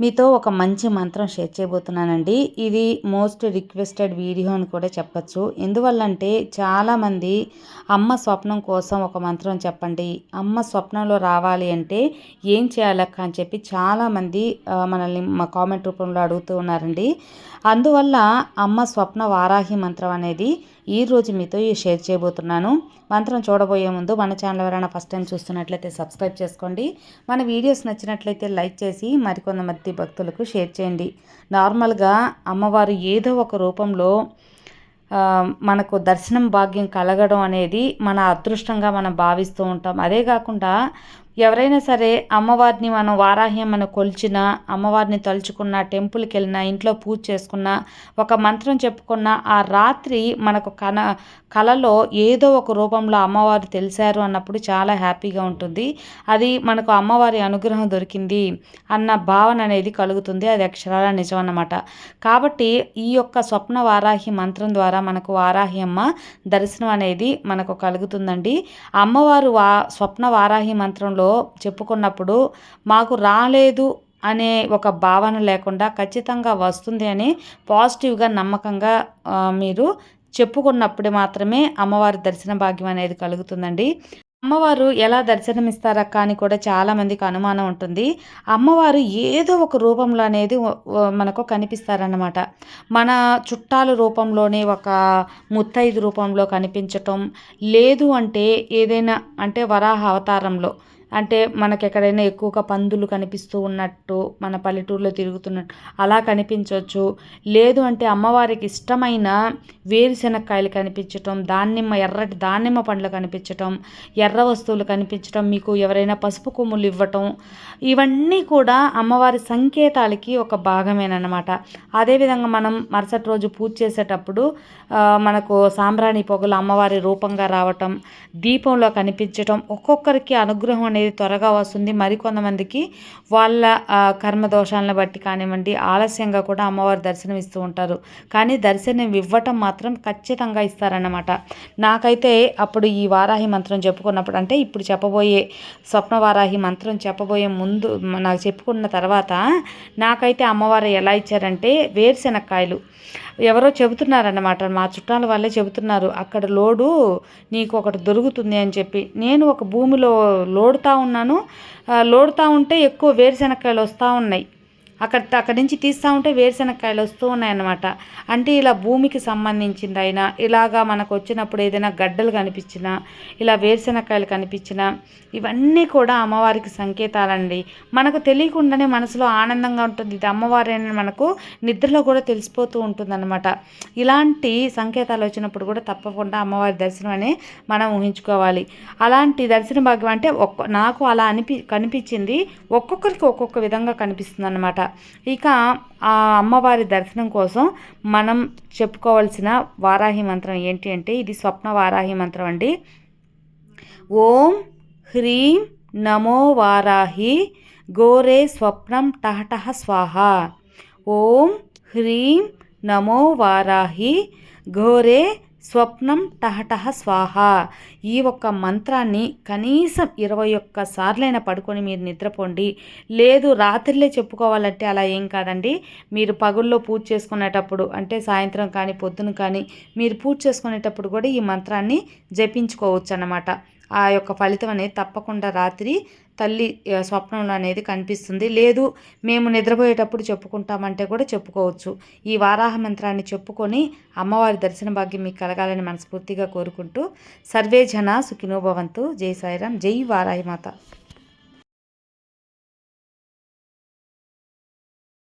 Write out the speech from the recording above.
మీతో ఒక మంచి మంత్రం షేర్ చేయబోతున్నానండి. ఇది మోస్ట్ రిక్వెస్టెడ్ వీడియో అని కూడా చెప్పచ్చు. ఎందువల్లంటే చాలామంది అమ్మ స్వప్నం కోసం ఒక మంత్రం చెప్పండి. అమ్మ స్వప్నంలో రావాలి అంటే ఏం చేయాలక్క అని చెప్పి చాలామంది మనల్ని మా కామెంట్ రూపంలో అడుగుతూ ఉన్నారండి. అందువల్ల అమ్మ స్వప్న వారాహి మంత్రం అనేది ఈరోజు మీతో షేర్ చేయబోతున్నాను. మంత్రం చూడబోయే ముందు మన ఛానల్ ఎవరైనా ఫస్ట్ టైం చూస్తున్నట్లయితే సబ్స్క్రైబ్ చేసుకోండి. మన వీడియోస్ నచ్చినట్లయితే లైక్ చేసి మరికొంతమంది భక్తులకు షేర్ చేయండి. నార్మల్గా అమ్మవారు ఏదో ఒక రూపంలో మనకు దర్శనం భాగ్యం కలగడం అనేది మన అదృష్టంగా మనం భావిస్తూ ఉంటాం. అదే కాకుండా ఎవరైనా సరే అమ్మవారిని మనం వారాహ్యం మనం కొలిచినా అమ్మవారిని తలుచుకున్న టెంపుల్కి వెళ్ళిన ఇంట్లో పూజ చేసుకున్న ఒక మంత్రం చెప్పుకున్న ఆ రాత్రి మనకు కన కలలో ఏదో ఒక రూపంలో అమ్మవారు తెలిసారు అన్నప్పుడు చాలా హ్యాపీగా ఉంటుంది. అది మనకు అమ్మవారి అనుగ్రహం దొరికింది అన్న భావన అనేది కలుగుతుంది. అది అక్షరాల నిజం అన్నమాట. కాబట్టి ఈ యొక్క స్వప్న వారాహి మంత్రం ద్వారా మనకు వారాహి అమ్మ దర్శనం అనేది మనకు కలుగుతుందండి. అమ్మవారు వా స్వప్న వారాహి మంత్రంలో చెప్పుకున్నప్పుడు మాకు రాలేదు అనే ఒక భావన లేకుండా ఖచ్చితంగా వస్తుంది అని పాజిటివ్గా నమ్మకంగా మీరు చెప్పుకున్నప్పుడు మాత్రమే అమ్మవారి దర్శన భాగ్యం అనేది కలుగుతుందండి. అమ్మవారు ఎలా దర్శనమిస్తారక్క అని కూడా చాలామందికి అనుమానం ఉంటుంది. అమ్మవారు ఏదో ఒక రూపంలో అనేది మనకు కనిపిస్తారన్నమాట. మన చుట్టాల రూపంలోనే ఒక ముత్తైదు రూపంలో కనిపించటం లేదు అంటే ఏదైనా అంటే వరాహ అవతారంలో అంటే మనకు ఎక్కడైనా ఎక్కువగా పందులు కనిపిస్తూ ఉన్నట్టు మన పల్లెటూరులో తిరుగుతున్నట్టు అలా కనిపించవచ్చు లేదు అంటే అమ్మవారికి ఇష్టమైన వేరుశెనక్కాయలు కనిపించటం దానిమ్మ ఎర్రటి దానిమ్మ పండ్లు కనిపించటం ఎర్ర వస్తువులు కనిపించటం మీకు ఎవరైనా పసుపు కొమ్ములు ఇవ్వటం ఇవన్నీ కూడా అమ్మవారి సంకేతాలకి ఒక భాగమేనమాట అదేవిధంగా మనం మరుసటి రోజు పూజ చేసేటప్పుడు మనకు సాంబ్రాణి పొగలు అమ్మవారి రూపంగా రావటం దీపంలో కనిపించటం ఒక్కొక్కరికి అనుగ్రహం అనేది త్వరగా వస్తుంది. మరికొంతమందికి వాళ్ళ కర్మదోషాలను బట్టి కానివ్వండి ఆలస్యంగా కూడా అమ్మవారి దర్శనం ఇస్తూ ఉంటారు. కానీ దర్శనం ఇవ్వటం మాత్రం ఖచ్చితంగా ఇస్తారన్నమాట. నాకైతే అప్పుడు ఈ వారాహి మంత్రం చెప్పుకున్నప్పుడు అంటే ఇప్పుడు చెప్పబోయే స్వప్న వారాహి మంత్రం చెప్పబోయే ముందు నాకు చెప్పుకున్న తర్వాత నాకైతే అమ్మవారు ఎలా ఇచ్చారంటే వేరుశెనక్కాయలు. ఎవరో చెబుతున్నారన్నమాట. మా చుట్టాల వాళ్ళే చెబుతున్నారు అక్కడ లోడు నీకు ఒకటి దొరుకుతుంది అని చెప్పి. నేను ఒక భూమిలో లోడుతూ ఉన్నాను. లోడుతూ ఉంటే ఎక్కువ వేరుశెనక్కాయలు వస్తూ ఉన్నాయి. అక్కడ అక్కడి నుంచి తీస్తూ ఉంటే వేరుశెనక్కాయలు వస్తూ ఉన్నాయన్నమాట. అంటే ఇలా భూమికి సంబంధించింది అయినా ఇలాగా మనకు వచ్చినప్పుడు ఏదైనా గడ్డలు కనిపించినా ఇలా వేరుశెనక్కాయలు కనిపించినా ఇవన్నీ కూడా అమ్మవారికి సంకేతాలండి. మనకు తెలియకుండానే మనసులో ఆనందంగా ఉంటుంది. ఇది అమ్మవారి అని మనకు నిద్రలో కూడా తెలిసిపోతూ ఉంటుందన్నమాట. ఇలాంటి సంకేతాలు వచ్చినప్పుడు కూడా తప్పకుండా అమ్మవారి దర్శనం అనే మనం ఊహించుకోవాలి. అలాంటి దర్శన భాగ్యం అంటే ఒక్క నాకు అలా అనిపి కనిపించింది ఒక్కొక్కరికి ఒక్కొక్క విధంగా కనిపిస్తుంది అనమాట ఇక ఆ అమ్మవారి దర్శనం కోసం మనం చెప్పుకోవాల్సిన వారాహి మంత్రం ఏంటి అంటే ఇది స్వప్న వారాహి మంత్రం అండి. ఓం హ్రీం నమో వారాహి గోరే స్వప్నం టహటహ స్వాహ. ఓం హ్రీం నమో వారాహి ఘోరే స్వప్నం టహటహ స్వాహ. ఈ ఒక్క మంత్రాన్ని కనీసం ఇరవై ఒక్క సార్లైనా పడుకొని మీరు నిద్రపోండి. లేదు రాత్రిలే చెప్పుకోవాలంటే అలా ఏం కాదండి. మీరు పగుల్లో పూజ చేసుకునేటప్పుడు అంటే సాయంత్రం కానీ పొద్దున కానీ మీరు పూజ చేసుకునేటప్పుడు కూడా ఈ మంత్రాన్ని జపించుకోవచ్చు అన్నమాట ఆ యొక్క ఫలితం అనేది తప్పకుండా రాత్రి తల్లి స్వప్నంలో అనేది కనిపిస్తుంది. లేదు మేము నిద్రపోయేటప్పుడు చెప్పుకుంటామంటే కూడా చెప్పుకోవచ్చు. ఈ వారాహ మంత్రాన్ని చెప్పుకొని అమ్మవారి దర్శన భాగ్యం మీకు కలగాలని మనస్ఫూర్తిగా కోరుకుంటూ సర్వే జన సుఖినోభవంతు జై సాయిరాం జై వారాహిమాత